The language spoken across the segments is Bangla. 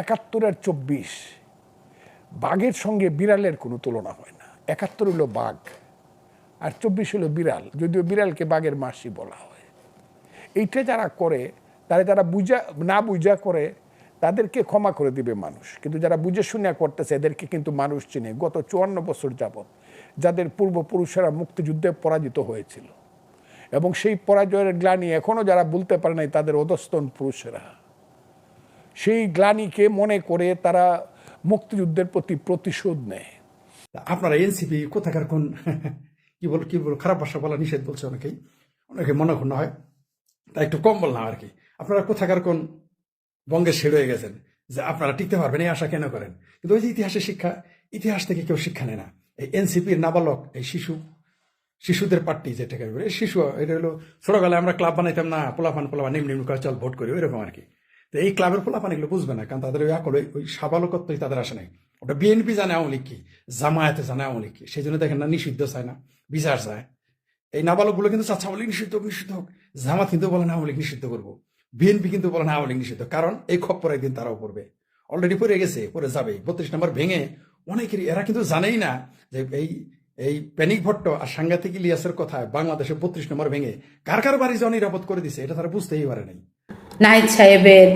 একাত্তর আর চব্বিশ, বাঘের সঙ্গে বিড়ালের কোনো তুলনা হয় না। একাত্তর হলো বাঘ আর চব্বিশ হলো বিড়াল, যদিও বিড়ালকে বাঘের মাসি বলা হয়। এইটা যারা করে, তারা যারা বুঝা, না বুঝা করে, তাদেরকে ক্ষমা করে দিবে মানুষ। কিন্তু যারা বুঝে শুনে করতেছে, এদেরকে কিন্তু মানুষ চিনে। গত চুয়ান্ন বছর যাবৎ যাদের পূর্বপুরুষেরা মুক্তিযুদ্ধে পরাজিত হয়েছিল, এবং সেই পরাজয়ের গ্লানি এখনও যারা বলতে পারে নাই, তাদের অধস্তন পুরুষেরা। সেই গ্লানিকে মনে করে তারা মুক্তিযুদ্ধের প্রতি প্রতিশোধ নেয়। আপনারা এনসিপি কোথাকার কোন কি বল কি বল, খারাপ ভাষা বলা নিষেধ বলছে অনেকেই। অনেকে মনে ক্ষুণ্ণ হয়। তাই একটু কম বললাম আর কি। আপনারা কোথাকার কোন বঙ্গের শেড হয়ে গেছেন যে আপনারা টিকতে পারবেন, এই আশা কেন করেন? কিন্তু ওই যে ইতিহাসের শিক্ষা, ইতিহাস থেকে কেউ শিক্ষা নেয় না। এই এনসিপির নাবালক, এই শিশু, শিশুদের পার্টি যেটাকে শিশু, এটা হলো ছোটবেলায় আমরা ক্লাব বানাইতাম না, পোলাপান পোলাপান নিম্ন নিম্ন করে চল, ভোট করি, ওইরকম আর কি। তো এই ক্লাবের পোলাপান এগুলো বুঝবে না, কারণ তাদের ওই আকল, ওই- সাবালকত্বই তাদের আসে নাই। ওটা বিএনপি জানে আওয়ামী লীগ কি, জামায়াতে জানে আওয়ামী লীগ কি, সেই জন্য দেখেন না নিষিদ্ধ চায় না, বিচার চায়। এই নাবালকগুলো কিন্তু চাচ্ছে আওয়ামী লীগ নিষিদ্ধ নিষিদ্ধ হোক। জামাত কিন্তু বলে না আওয়ামী লীগ নিষিদ্ধ করব। বিএনপি কিন্তু বলে না আওয়ামী লীগ নিষিদ্ধ, কারণ এই খপ্পর একদিন তারাও পড়বে। অলরেডি পড়ে গেছে, পড়ে যাবে। বত্রিশ নম্বর ভেঙে অনেকেরই, এরা কিন্তু জানেই না যে এই এই প্যানিক ভট্ট আর সাংঘাতিক ইলিয়াসের কথায় বাংলাদেশে বত্রিশ নম্বর ভেঙে কার কার বাড়ি যে নিরাপদ করে দিছে, এটা তারা বুঝতেই পারে নাই। নাহিদ সাহেবের,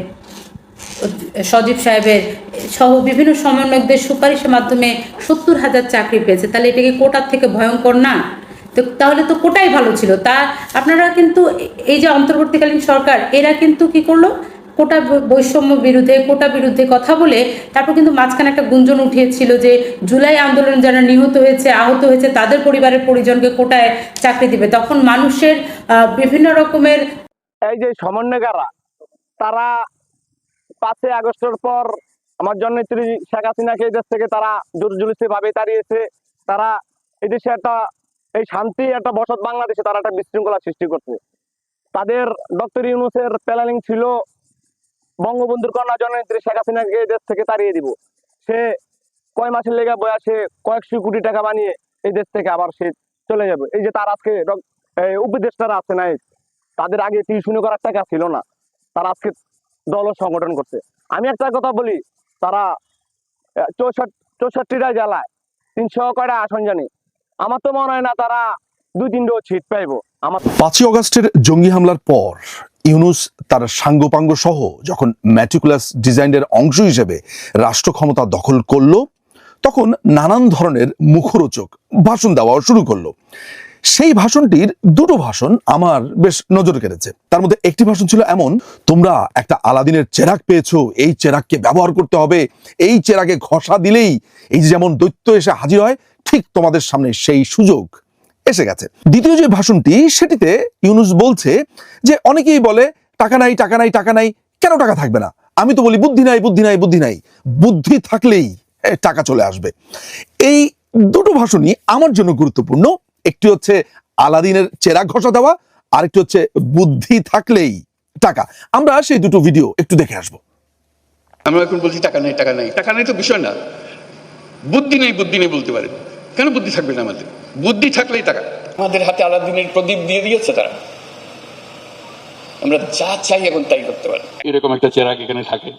সজীব সাহেবের সহ বিভিন্ন সমন্বয়কদের সুপারিশের মাধ্যমে সত্তর হাজার চাকরি পেয়েছে। তাহলে এটা কি কোটার থেকে ভয়ঙ্কর না? তো তাহলে তো কোটাই ভালো ছিল। তা আপনারা কিন্তু এই যে অন্তর্বর্তীকালীন সরকার, এরা কিন্তু কি করল? কোটা বৈষম্য বিরুদ্ধে, কোটা বিরুদ্ধে কথা বলে তারপর কিন্তু মাঝখানে একটা গুঞ্জন উঠিয়েছিল যে জুলাই আন্দোলন যারা নিহত হয়েছে, আহত হয়েছে, তাদের পরিবারের পরিজনকে কোটায় চাকরি দিবে। তখন মানুষের বিভিন্ন রকমের এই যে সমন্বয়কাররা তারা পাঁচই আগস্টের পর আমার জননেত্রী শেখ হাসিনাকে এই দেশ থেকে তারা জোর জুলুসে ভাবে তাড়িয়েছে। তারা এই দেশে একটা, এই শান্তি, একটা বসত বাংলাদেশে তারা একটা বিশৃঙ্খলা সৃষ্টি করছে। তাদের ডক্টর ইউনুসের প্ল্যানিং ছিল, বঙ্গবন্ধুর কন্যা জননেত্রী শেখ হাসিনাকে এই দেশ থেকে তাড়িয়ে দিব। সে কয় মাসের লেগে বয়াসে কয়েকশো কোটি টাকা বানিয়ে এই দেশ থেকে আবার সে চলে যাবে। এই যে তার আজকে উপদেষ্টারা আছে নাই তাদের আগে টিউশনি করার টাকা ছিল না। তারা আজকে দল সংগঠন করছে। আমি একটা কথা বলি, তারা চৌষট্টি চৌষট্টিটা জেলায় তিনশো কয়টা আসন জানি। আমার তো মনে হয় না তারা দুই তিনটে সিট পাইবো। আমার পাঁচই অগস্টের জঙ্গি হামলার পর ইউনুস তার সাঙ্গপাঙ্গ সহ যখন ম্যাটিকুলাস ডিজাইনের অংশ হিসেবে রাষ্ট্র ক্ষমতা দখল করল, তখন নানান ধরনের মুখরোচক ভাষণ দেওয়া শুরু করল। সেই ভাষণটির দুটো ভাষণ আমার বেশ নজর কেড়েছে। তার মধ্যে একটি ভাষণ ছিল এমন, তোমরা একটা আলাদিনের চেরাক পেয়েছ, এই চেরাককে ব্যবহার করতে হবে, এই চেরাকে ঘষা দিলেই এই যে যেমন দৈত্য এসে হাজির হয়, ঠিক তোমাদের সামনে সেই সুযোগ এসে গেছে। দ্বিতীয় যে ভাষণটি, সেটিতে ইউনুস বলছে যে, অনেকেই বলে, টাকা নাই টাকা নাই টাকা নাই, কেন টাকা থাকবে না? আমি তো বলি, বুদ্ধি নাই বুদ্ধি নাই বুদ্ধি নাই, বুদ্ধি থাকলেই টাকা চলে আসবে। এই দুটো ভাষণই আমার জন্য গুরুত্বপূর্ণ। একটি হচ্ছে আলাদিনের চেরা ঘষা দেওয়া আরেকটি হচ্ছে বুদ্ধি থাকলেই টাকা। আমরা সেই দুটো ভিডিও একটু দেখে আসব। আমরা এখন বলছি টাকা নেই টাকা নেই। টাকা নেই তো বিষয় না। বুদ্ধি নেই বুদ্ধি নেই বলতে পারে কেন বুদ্ধি থাকবে না আমাদের? বুদ্ধি থাকলেই টাকা। আমাদের হাতে আলাদিনের প্রদীপ দিয়ে দিয়েছে তারা। আমরা যা চাই এখন তাই করতে পারি। এরকম একটা চেরাগ এখানে থাকে।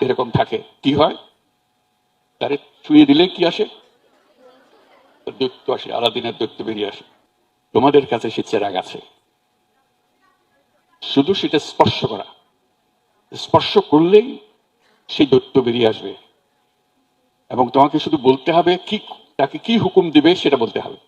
এরকম থাকে। কি হয়? তারে ছুঁয়ে দিলে কি আসে? দৈত্য আসে, আলাদিনের দৈত্য বেরিয়ে আসে। তোমাদের কাছে সে চেরাগ আছে। শুধু সেটা স্পর্শ করা। স্পর্শ করলেই সেই দৈত্য বেরিয়ে আসবে। এবং তোমাকে শুধু বলতে হবে, কি, তাকে কি হুকুম দিবে সেটা বলতে হবে।